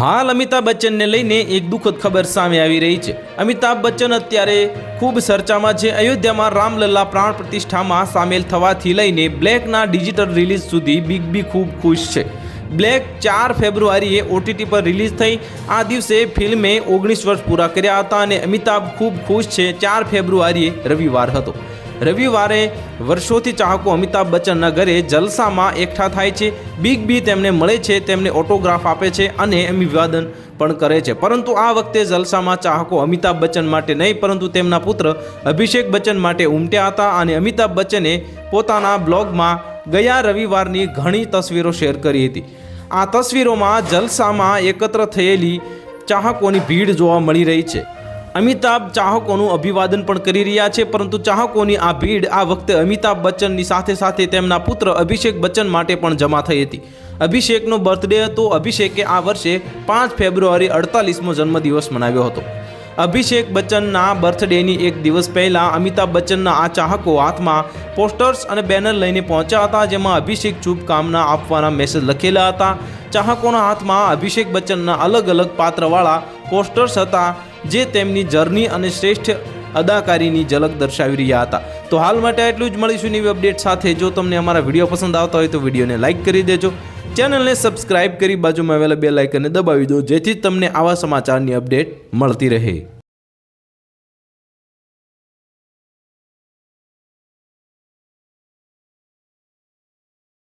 હાલ અમિતાભ બચ્ચનને લઈને એક દુઃખદ ખબર સામે આવી રહી છે. અમિતાભ બચ્ચન અત્યારે ખૂબ ચર્ચામાં છે. અયોધ્યામાં રામલલ્લા પ્રાણ પ્રતિષ્ઠામાં સામેલ થવાથી લઈને બ્લેકના ડિજિટલ રિલીઝ સુધી બિગ બી ખૂબ ખુશ છે. બ્લેક ચાર ફેબ્રુઆરીએ ઓટીટી પર રિલીઝ થઈ. આ દિવસે ફિલ્મે ઓગણીસ વર્ષ પૂરા કર્યા હતા અને અમિતાભ ખૂબ ખુશ છે. ચાર ફેબ્રુઆરીએ રવિવાર હતો. રવિવારે વર્ષોથી ચાહકો અમિતાભ બચ્ચનના ઘરે જલસામાં એકઠા થાય છે. બિગ બી તેમને મળે છે, તેમને ઓટોગ્રાફ આપે છે અને અભિવાદન પણ કરે છે. પરંતુ આ વખતે જલસામાં ચાહકો અમિતાભ બચ્ચન માટે નહીં, પરંતુ તેમના પુત્ર અભિષેક બચ્ચન માટે ઉમટ્યા હતા અને અમિતાભ બચ્ચને પોતાના બ્લોગમાં ગયા રવિવારની ઘણી તસવીરો શેર કરી હતી. આ તસવીરોમાં જલસામાં એકત્ર થયેલી ચાહકોની ભીડ જોવા મળી રહી છે. અમિતાભ ચાહકોનું અભિવાદન પણ કરી રહ્યા છે, પરંતુ ચાહકોની આ ભીડ આ વખતે અમિતાભ બચ્ચનની સાથે સાથે તેમના પુત્ર અભિષેક બચ્ચન માટે પણ જમા થઈ હતી. અભિષેકનો બર્થડે હતો. અભિષેકે આ વર્ષે પાંચ ફેબ્રુઆરી અડતાલીસમો જન્મદિવસ મનાવ્યો હતો. અભિષેક બચ્ચનના બર્થડેની એક દિવસ પહેલાં અમિતાભ બચ્ચનના આ ચાહકો હાથમાં પોસ્ટર્સ અને બેનર લઈને પહોંચ્યા હતા, જેમાં અભિષેક શુભકામના આપવાના મેસેજ લખેલા હતા. ચાહકોના હાથમાં અભિષેક બચ્ચનના અલગ અલગ પાત્રવાળા પોસ્ટર્સ હતા. જે તેમની જર્ની અને શ્રેષ્ઠ અદાકારીની ઝલક દર્શાવી રહ્યા હતા. તો હાલ માટે એટલું જ મળીશું નવી અપડેટ સાથે. જો તમને અમારા વીડિયો પસંદ આવતા હોય તો વિડીયોને લાઇક કરી દેજો. ચેનલને સબસ્ક્રાઇબ કરી બાજુમાં આવેલા બે લાઇકને દબાવી દો, જેથી તમને આવા સમાચારની અપડેટ મળતી રહે.